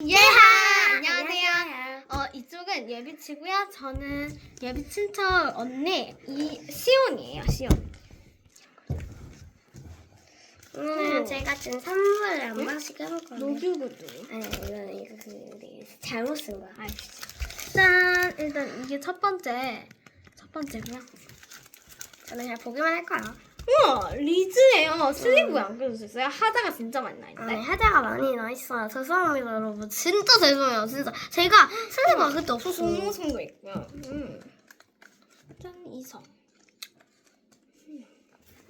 예하! 안녕하세요. 어, 이쪽은 예비치고요. 저는 예비 친척 언니 이 시온이에요. 시온. 오늘 오. 제가 준 선물을 한 번씩 해볼 거예요. 녹유구두. 아니 이거는 이거 그 우리 잘못 쓴 거야. 짠! 일단 이게 첫 번째. 첫 번째고요. 저는 그냥 보기만 할 거야. 우와! 리즈예요. 슬리브 안 그려주셨어요? 하다가 진짜 많이 나 아니 있는데. 하자가 많이 나 있어요. 죄송합니다 여러분. 진짜 죄송해요. 진짜 제가 슬리브가 그때 없었어요. 속모성도 있고요. 음. 짠! 이성.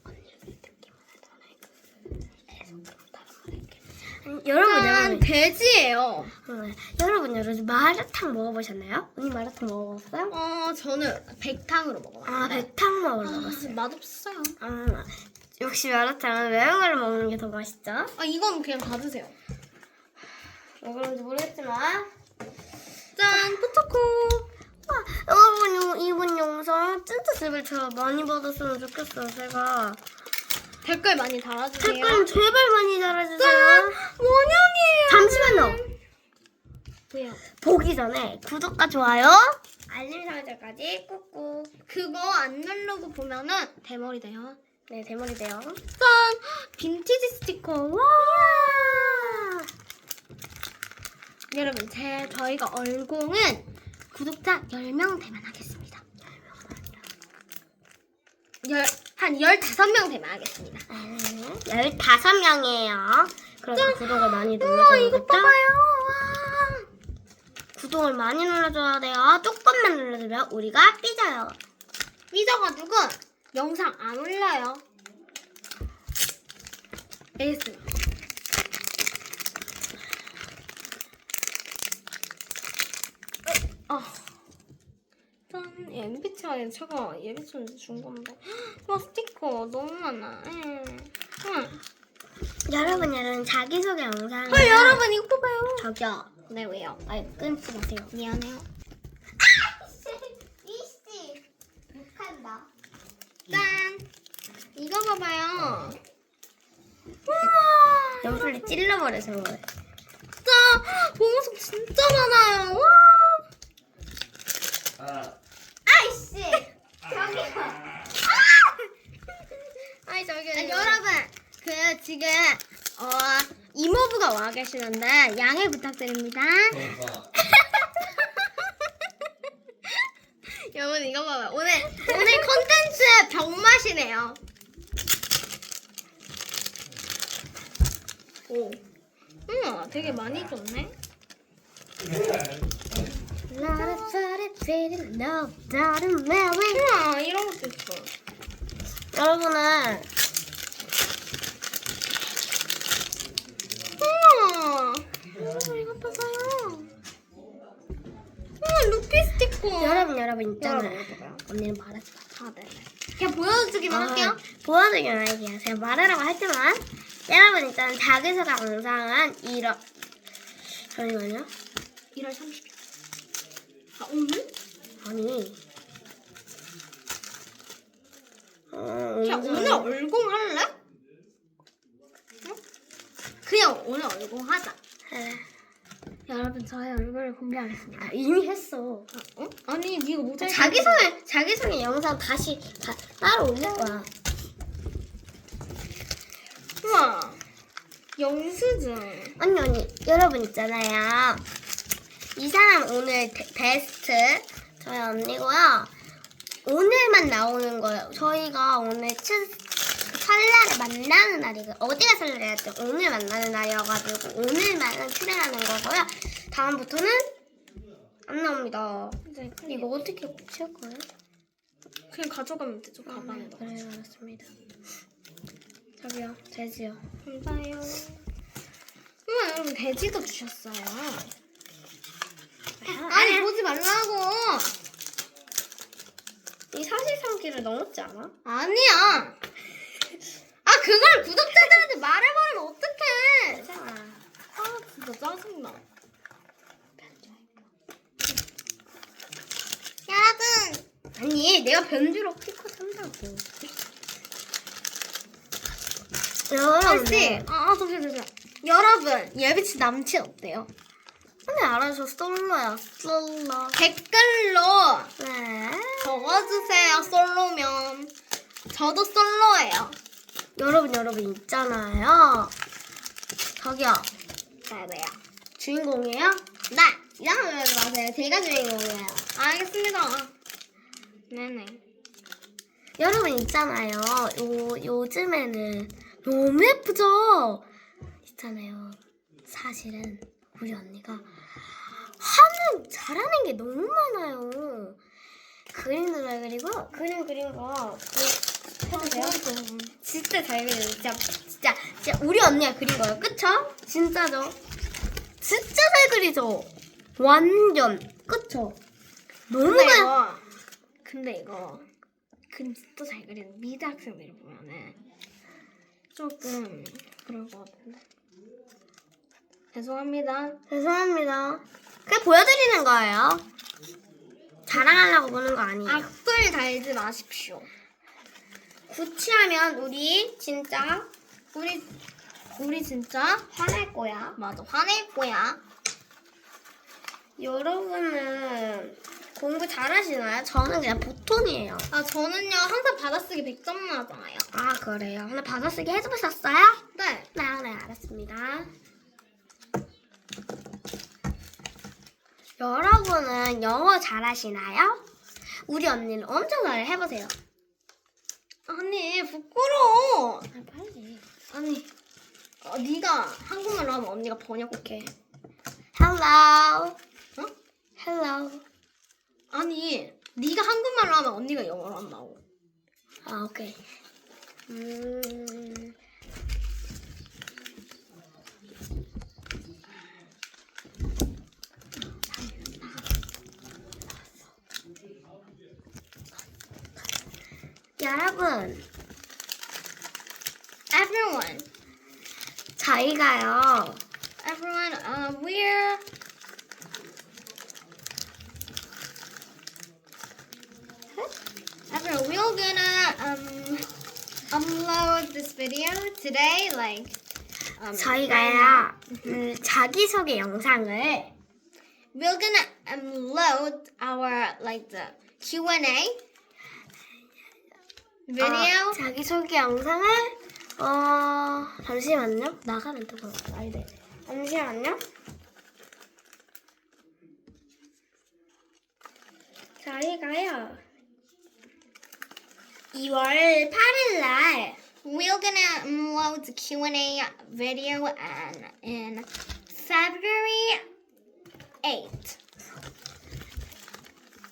아니, 여러분 짠! 여러분 돼지예요. 네. 여러분 여러분 마라탕 먹어보셨나요? 언니 마라탕 먹어봤어요? 어, 저는 백탕으로 먹어요. 아 백탕 먹으러 아, 먹었어요. 맛없어요. 아 역시 마라탕은 매운 걸 먹는 게 더 맛있죠? 아, 이건 그냥 다 드세요. 왜 그런지 모르겠지만 짠! 포토코! 와, 여러분 요- 이번 영상 진짜 제발 제가 많이 받았으면 좋겠어요. 제가 댓글 많이 달아주세요. 댓글 제발 많이 달아주세요. 짠! 원영이에요! 잠시만요. 왜요? 보기 전에 구독과 좋아요, 알림 설정까지 꾹꾹. 그거 안 누르고 보면은 대머리 돼요. 네 대머리 돼요. 짠! 빈티지 스티커. 와! 여러분, 제 저희가 얼공은 구독자 10명 되면 하겠습니다. 열, 한 15명 되면 하겠습니다. 네, 15명이에요. 그래서 구독을 많이 우와, 눌러줘야겠죠? 이거 봐봐요. 와! 구독을 많이 눌러줘야 돼요. 조금만 눌러주면 우리가 삐져요. 삐져가지고 영상 안 올려요. ASMR. 아. 짠, MBTI 제가 예비촌에서 준 건데. 와, 스티커 너무 많아. 응. 응. 여러분 여러분 자기소개 영상을 아, 여러분, 이거 봐봐요. 저기요. 네, 왜요? 아니 끊지 마세요. 미안해요. 이씨 욕한다. 짠! 이거 봐봐요. 연필로 찔러버려서 그래. 짠! 보무석 진짜 많아요. 와! 아이씨 저기요. 아니 저기 여러분 그 지금 어 이모부가 와 계시는데 양해 부탁드립니다. 여러분 이거 봐봐요. 오늘 오늘 컨텐츠 병맛이네요. 오. 음, 되게 많이 줬네. 우와, 이런 것도 있어. 여러분은 여러분 여러분 있잖아요. 여러분, 봐요. 언니는 말하지 마. 아, 네. 그냥 보여주기만 아, 할게요. 보여드리면 할게요. 제가 말하라고 했지만 여러분 일단 자기소개 영상은 이런 잠시만요. 1월 30일. 아, 오늘? 아니. 어, 그냥 오늘 오늘 얼공 할래? 응? 그냥 오늘 얼공 하자. 네. 여러분, 저의 얼굴을 공개하겠습니다. 아, 이미 했어. 아, 어? 아니, 네가 모 자이크. 자기소개 자기소개 영상 다시 다, 따로 올릴 거야. 우와. 영수증. 언니 언니 여러분 있잖아요. 이 사람 오늘 데- 베스트 저희 언니고요. 오늘만 나오는 거예요. 저희가 오늘 치, 설날에 만나는 날이고 어디가 설날이었죠? 오늘 만나는 날이어가지고 오늘만 출연하는 거고요. 다음부터는 안 나옵니다. 이제 이거 어떻게 고칠 거예요? 그냥 가져가면 되죠, 아, 가방에 네, 넣어. 그래 알았습니다. 저기요, 돼지요. 감사해요. 우와, 여러분, 돼지도 주셨어요. 아니, 보지 말라고. 이 사실상기를 넘었지 않아? 아니야. 아 그걸 구독자들한테 말해버리면 어떡해. 괜찮아. 아 진짜 짜증나. 여러분. 아니, 내가 변주로 키커 산다고. 여러분, 혹시 아, 아 잠시만 잠시만. 여러분 예비치 남친 어때요? 근데 알아요. 저 솔로야. 솔로. 댓글로 네. 적어주세요, 솔로면. 저도 솔로예요. 여러분, 여러분 있잖아요. 저기요. 네, 네요. 주인공이에요? 네, 이상하게 하지 마세요. 제가 주인공이에요. 알겠습니다. 네네. 여러분 있잖아요. 요, 요즘에는 너무 예쁘죠? 있잖아요. 사실은 우리 언니가 하는 잘하는 게 너무 많아요. 그림도 잘 그리고 그림 그린 거 그- 해도 돼요? 진짜 잘 그려요. 진짜 진짜 진짜 우리 언니가 그린 거예요. 그쵸? 진짜죠? 진짜 잘 그리죠? 완전 그쵸? 너무 잘 근데 이거 그림 진짜 잘 그리는 미대 학생들이 보면은 조금 그럴 것 같은데. 죄송합니다. 죄송합니다. 그냥 보여드리는 거예요. 자랑하려고 보는 거 아니에요. 악플 달지 마십시오. 구치하면 우리 진짜 우리 우리 진짜 화낼 거야. 맞아 화낼 거야. 여러분은 공부 잘하시나요? 저는 그냥 보통이에요. 아 저는요 항상 받아쓰기 100점 나잖아요. 아 그래요? 근데 받아쓰기 해보셨어요? 네. 네, 네 알았습니다. 여러분은 영어 잘하시나요? 우리 언니는 엄청 잘해 해보세요. 아니 부끄러워. 아, 빨리. 아니 어, 네가 한국말로 하면 언니가 번역해. Hello. 어? Hello. 아니 네가 한국말로 하면 언니가 영어로 한다고. 아, 오케이. 음. 여러분, Everyone, 저희가요. everyone, uh, we're everyone, we're gonna um upload this video today, like um, 저희가요. 음, 자기소개 영상을 we're gonna upload our like the Q and A video. 어, 자기소개 영상을 어 잠시만요 나가면 뜨거 아이네 잠시만요 저희가요 2월 8일 날 We're gonna upload the Q and A video and in February 8th.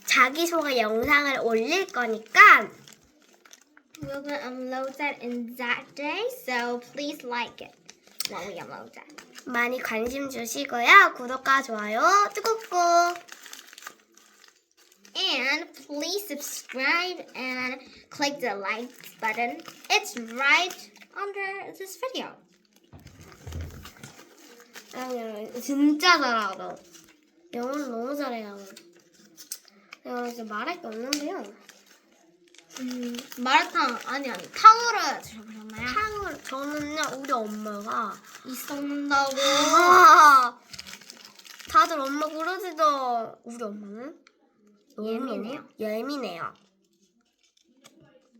자기소개 영상을 올릴 거니까 We're gonna upload that in that day, so please like it when we upload that. 많이 관심 주시고요 구독과 좋아요 뚜꾹꾹 And please subscribe and click the like button. It's right under this video. 아, 진짜 잘하다. 영어는 너무 잘해요. 내가 이제 말할 게 없는데요. 음, 마라탕 아니 아니 탕후루 드셔보셨나요? 탕을 저는요 우리 엄마가 있었는다고. 아, 다들 엄마 그러지도 우리 엄마는 예민해요. 예민해요.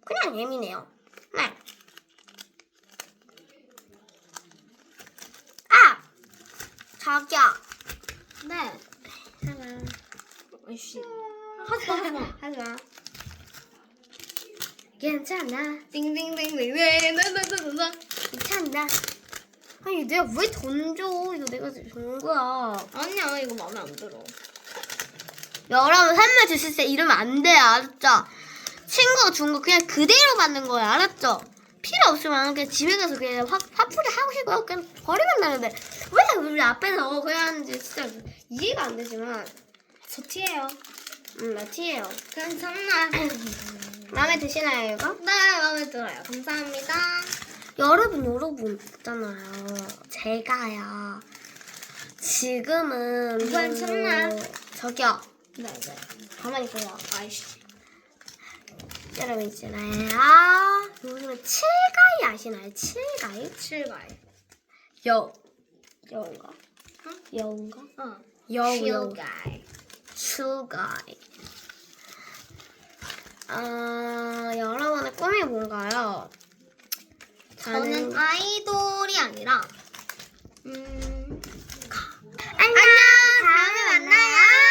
그냥 예민해요. 네. 아 자기야. 네. 하나. 어이씨. 하지 마 하지 마. 하지 마. 괜찮아. 띵띵띵띵. 네네네네네. 괜찮아. 아니 내가 왜 던져? 이거 내가 준 거야. 아니야 이거 마음에 안 들어. 여러분 선물 주실 때 이러면 안 돼요. 알았죠? 친구가 준 거 그냥 그대로 받는 거예요. 알았죠? 필요 없으면 그냥 집에 가서 그냥 화, 화풀이 하고 싶어요. 그냥 버리면 되는데 왜 우리 앞에서 그냥 하는지 진짜 이해가 안 되지만 저 티예요. 음, 나 티예요. 괜찮아. 마음에 드시나요, 이거? 네 마음에 들어요. 감사합니다. 여러분, 여러분 있잖아요. 제가요. 지금은 괜찮나? 뭐- 저기요. 네, 네. 가만히 있어요. 아이씨. 여러분 있잖아요. 요즘에 칠가이 아시나요? 칠가이? 칠가이. 여. 여운가? 응? 여운가? 어. 여운. 칠가이. 칠가이. 아, 여러분의 꿈이 뭔가요? 저는, 저는 아이돌이 아니라, 음, 안녕, 안녕 다음에 만나요.